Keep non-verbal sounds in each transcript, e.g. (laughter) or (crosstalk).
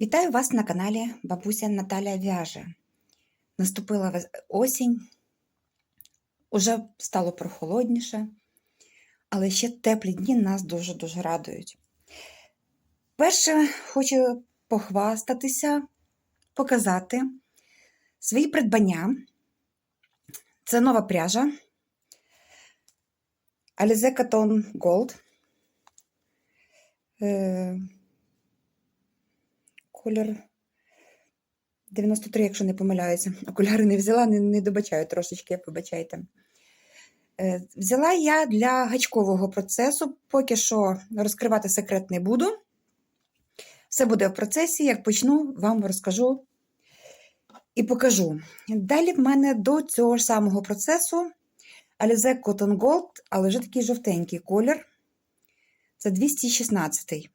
Вітаю вас на каналі Бабуся Наталя В'яже. Наступила осінь, уже стало прохолодніше, але ще теплі дні нас дуже-дуже радують. Перше, хочу похвастатися, показати свої придбання. Це нова пряжа Alize Cotton Gold. Колір 93, якщо не помиляюся. Окуляри не взяла, не, не добачаю трошечки, вибачайте. Е, Взяла я для гачкового процесу, поки що розкривати секрет не буду. Все буде в процесі, як почну, вам розкажу і покажу. Далі в мене до цього ж самого процесу Alize Cotton Gold, але вже такий жовтенький колір. Це 216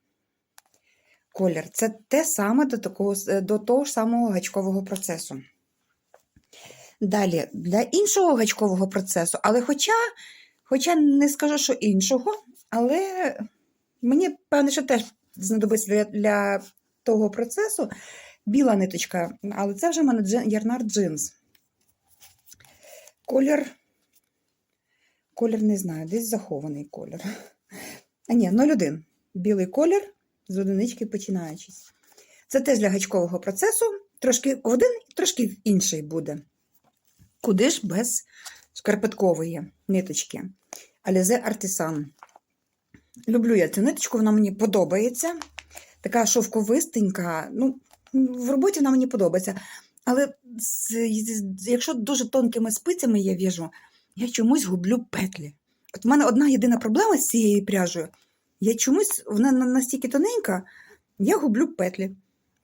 колір. Це те саме до, такого, до того ж самого гачкового процесу. Далі, для іншого гачкового процесу, але хоча, хоча не скажу, що іншого, але мені певне, що теж знадобиться для, для того процесу біла ниточка, але це вже в мене ярнар джинс. Колір, колір не знаю, десь захований колір. (laughs) А ні, 01. Білий колір з одинички починаючись. Це теж для гачкового процесу. Трошки один, трошки інший буде. Куди ж без шкарпеткової ниточки? Alize Artisan. Люблю я цю ниточку, вона мені подобається. Така шовковистенька. Ну, в роботі вона мені подобається. Але якщо дуже тонкими спицями я в'яжу, я чомусь гублю петлі. От в мене одна єдина проблема з цією пряжею. Я чомусь, вона настільки тоненька, я гублю петлі.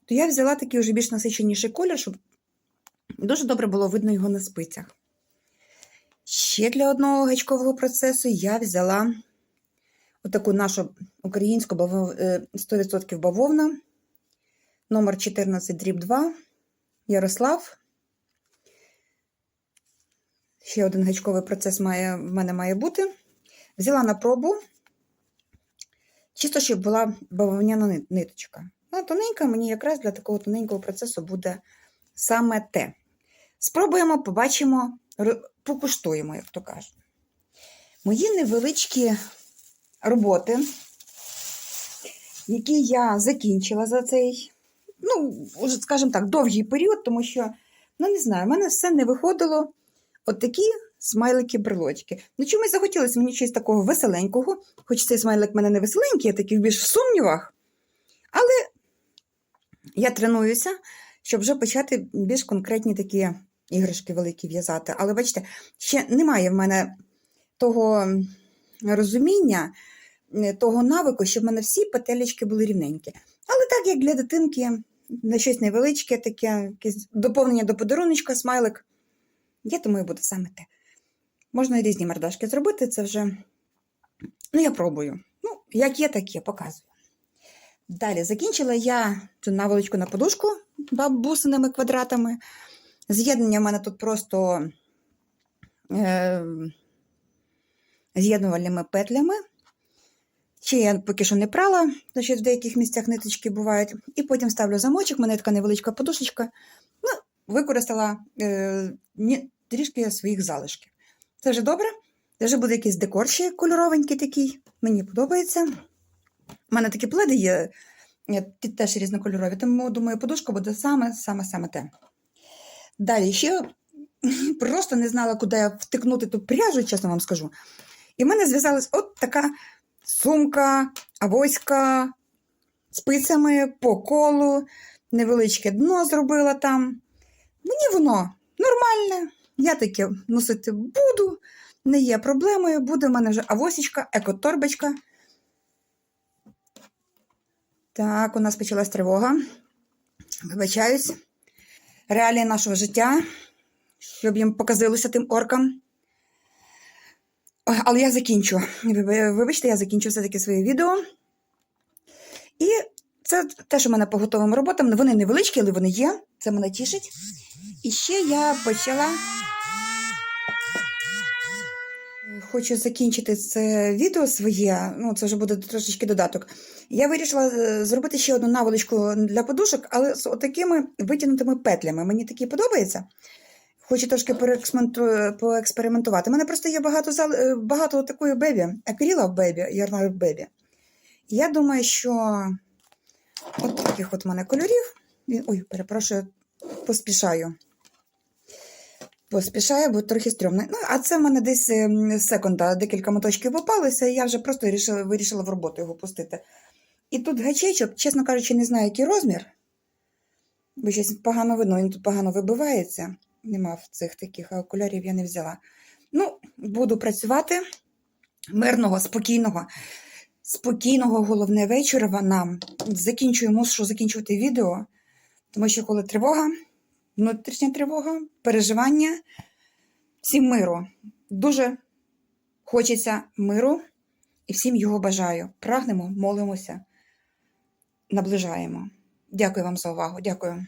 То я взяла такий вже більш насиченіший колір, щоб дуже добре було видно його на спицях. Ще для одного гачкового процесу я взяла отаку нашу українську е, 100% бавовна, номер 14 дріб 2, Ярослав. Ще один гачковий процес має, в мене має бути. Взяла на пробу, чисто, щоб була бавовняна ниточка. Ну, тоненька мені якраз для такого тоненького процесу буде саме те. Спробуємо, побачимо, покуштуємо, як то кажуть. Мої невеличкі роботи, які я закінчила за цей, ну, скажімо так, довгий період, тому що, ну не знаю, в мене все не виходило. От такі смайлики-брелочки. Ну, чомусь захотілося мені щось такого веселенького, хоч цей смайлик в мене не веселенький, а такий більш в сумнівах. Але я тренуюся, щоб вже почати більш конкретні такі іграшки великі в'язати. Але бачите, ще немає в мене того розуміння, е, того навику, щоб в мене всі петелечки були рівненькі. Але так, як для дитинки, на щось невеличке, таке, якесь доповнення до подаруночка, смайлик, я думаю, буде саме те. Можна різні мордашки зробити, це вже. Ну, я пробую. Ну, як є, так є, показую. Далі закінчила я цю наволочку на подушку бабусиними квадратами. З'єднання в мене тут просто е, з'єднувальними петлями. Ще я поки що не прала, що в деяких місцях ниточки бувають. І потім ставлю замочок, в мене така невеличка подушечка. Ну, використала е, трішки своїх залишків. Це вже добре. Це вже буде якийсь декор ще кольоровенький такий. Мені подобається. У мене такі пледи є, теж різнокольорові, тому думаю, подушка буде саме, саме, саме те. Далі ще (laughs) просто не знала, куди втикнути ту пряжу, чесно вам скажу. І в мене зв'язалась от така сумка, авоська, спицями по колу, невеличке дно зробила там. Мені воно нормальне, я таке носити буду, не є проблемою, буде в мене вже авосічка, екоторбочка. Так, у нас почалась тривога. Вибачаюсь. Реалії нашого життя, щоб їм показилося тим оркам. Але я закінчу. Вибачте, я закінчу все-таки своє відео. І це те, що в мене по готовим роботам. Вони невеличкі, але вони є. Це мене тішить. І ще я почала. Хочу закінчити це відео своє, ну це вже буде трошечки додаток. Я вирішила е, зробити ще одну наволочку для подушок, але з такими витягнутими петлями. Мені такі подобається. Хочу трошки поекспериментувати. У мене просто є багато зал... е, багато такої бебі, акріла в бебі, ярна в бебі. Я думаю, що от таких от у мене кольорів. Ой, перепрошую, поспішаю. Поспішаю, бо трохи стрьомно. Ну, а це в мене десь ем, секунда декілька моточків попалися, і я вже просто вирішила, вирішила в роботу його пустити. І тут гачечок, чесно кажучи, не знаю, який розмір. Бо щось погано видно, він тут погано вибивається. Нема в цих таких, окулярів я не взяла. Ну, буду працювати мирного, спокійного, спокійного, головне вечора нам. Закінчую, мушу закінчувати відео, тому що коли тривога, внутрішня тривога, переживання, всім миру. Дуже хочеться миру і всім його бажаю. Прагнемо, молимося, наближаємо. Дякую вам за увагу. Дякую.